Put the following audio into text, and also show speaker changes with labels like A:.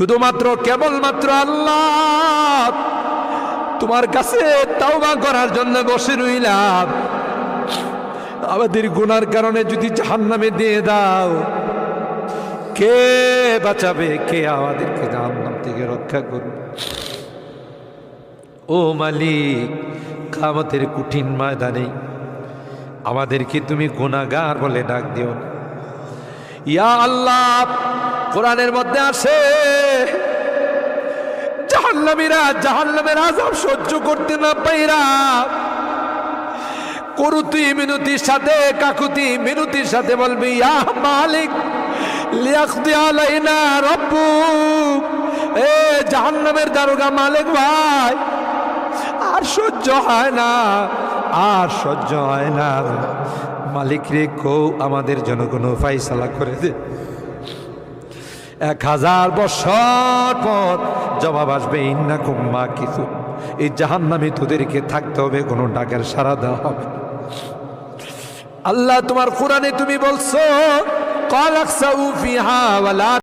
A: শুধুমাত্র কেবলমাত্র আল্লাহ। তোমার কাছে তাওবা করার জন্য বসে রইলাম। আমাদের গুনার কারণে যদি জাহান্নামে দিয়ে দাও, কে বাঁচাবে? কে আমাদেরকে জাহান্নাম থেকে রক্ষা করবে? ও মালিক, কামতের কঠিন ময়দানে আমাদেরকে তুমি গুনাগার বলে ডাক দিও ইয়া আল্লাহ কোরআনের মধ্যে আসে, জাহান্নামীরা জাহান্নামের আজাব সহ্য করতে না পাইরা করুতি মিনতির সাথে, কাকুতি মিনতির সাথে বলবি, ইয়া মালিক লিয়াকদি আলাইনা রব্বুক। এ জাহান্নামের দারোগা মালিক ভাই, আর সহ্য হয় না, আর সহ্য হয় না। মালিক রে কৌ আমাদের জন্য কোনো ফাইসালা করে দে। এক হাজার বছর পর জবাব আসবে, ইন্না কুম্মা কিছু এই জাহান নামে তোদেরকে থাকতে হবে, কোনো ডাকের সারা দেওয়া হবে আল্লাহ তোমার কোরআনে তুমি বলছো কলাক্সা উফিহা